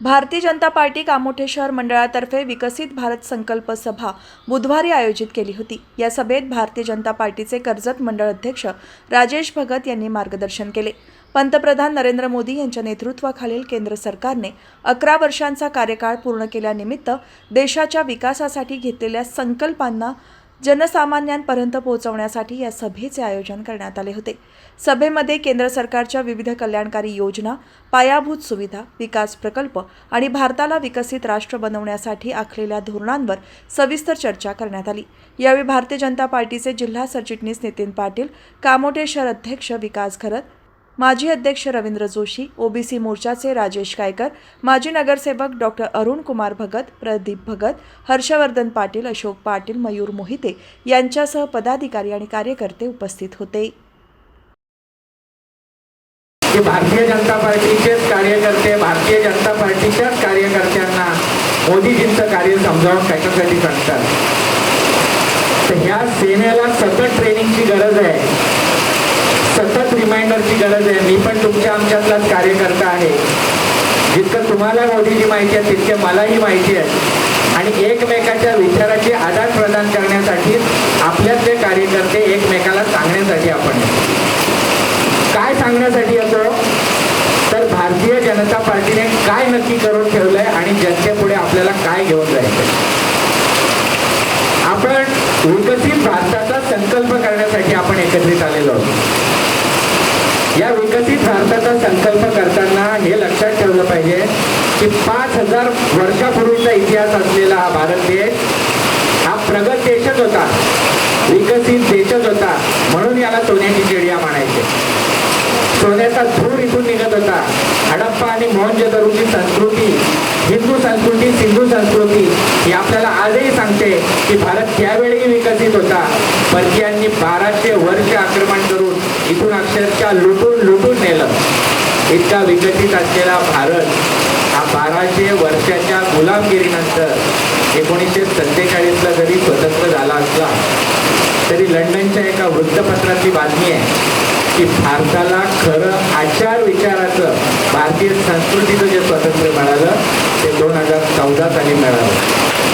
Bharatiya Janata party Kamothe शहर मंडळातर्फे विकसित भारत संकल्प सभा बुधवारी आयोजित केली होती. या सभेत भारतीय जनता पार्टीचे कर्जत मंडळ अध्यक्ष राजेश भगत यांनी मार्गदर्शन केले. पंतप्रधान नरेंद्र मोदी यांच्या नेतृत्वाखालील केंद्र सरकारने अकरा वर्षांचा कार्यकाळ पूर्ण केल्यानिमित्त देशाच्या विकासासाठी घेतलेल्या संकल्पांना जनसामान्यांपर्यंत पोहोचवण्यासाठी या सभेचे आयोजन करण्यात आले होते. सभेमध्ये केंद्र सरकारच्या विविध कल्याणकारी योजना पायाभूत सुविधा विकास प्रकल्प आणि भारताला विकसित राष्ट्र बनवण्यासाठी आखलेल्या धोरणांवर सविस्तर चर्चा करण्यात आली. यावेळी भारतीय जनता पार्टीचे जिल्हा सरचिटणीस नितीन पाटील कामोठे शहर अध्यक्ष विकास खरत माजी अध्यक्ष रवींद्र जोशी ओबीसी मोर्चाचे राजेश कायकर माजी नगरसेवक डॉक्टर अरुण कुमार भगत प्रदीप भगत हर्षवर्धन पाटील अशोक पाटील मयूर मोहिते यांच्यासह पदाधिकारी आणि कार्यकर्ते उपस्थित होते. भारतीय जनता पार्टीचेच कार्यकर्ते भारतीय जनता पार्टीच्याच कार्यकर्त्यांना मोदीजींचं कार्य समजावून कशासाठी सांगतात तर ह्या सेनेला सतत ट्रेनिंगची गरज आहे. रिमाइंडरची गरज आहे. मी पण तुमच्या आमच्यातलाच कार्यकर्ता आहे. जितकं तुम्हाला मोदीची माहिती आहे तितके मलाही माहिती आहे आणि एकमेकाच्या विचाराची आदान प्रदान करण्यासाठी आपल्यातले कार्यकर्ते एकमेकाला सांगण्यासाठी आपण काय सांगण्यासाठी येतो? तर भारतीय जनता पार्टीने काय नक्की करून ठेवलंय आणि जनतेपुढे आपल्याला काय घेऊन जायचं आपण विकसित भारताचा संकल्प करण्यासाठी आपण एकत्रित आलो. या विकसित भारताचा संकल्प करताना हे लक्षात ठेवलं पाहिजे की पाच हजार वर्षापूर्वीचा इतिहास असलेला हा भारत देश हा प्रगत देशच होता विकसित देशच होता म्हणून याला सोन्याची चिडिया म्हणायचे. सोन्याचा धूर इथून निघत होता. हडप्पा आणि मोहनजोदरोची संस्कृती हिंदू संस्कृती सिंधू संस्कृती ही आपल्याला आजही सांगते की भारत त्यावेळी विकसित होता. परकीयांनी बाराशे वर्ष आक्रमण करून इथून अक्षरशः लुटून इतका विकसित असलेला भारत हा बाराशे वर्षाच्या गुलामगिरीनंतर एकोणीसशे सत्तेचाळीसला जरी स्वतंत्र झाला असला तरी लंडनच्या एका वृत्तपत्रातली बातमी आहे की भारताला खरं आचार विचाराचं भारतीय संस्कृतीचं जे स्वातंत्र्य मिळालं ते दोन हजार चौदा साली मिळालं.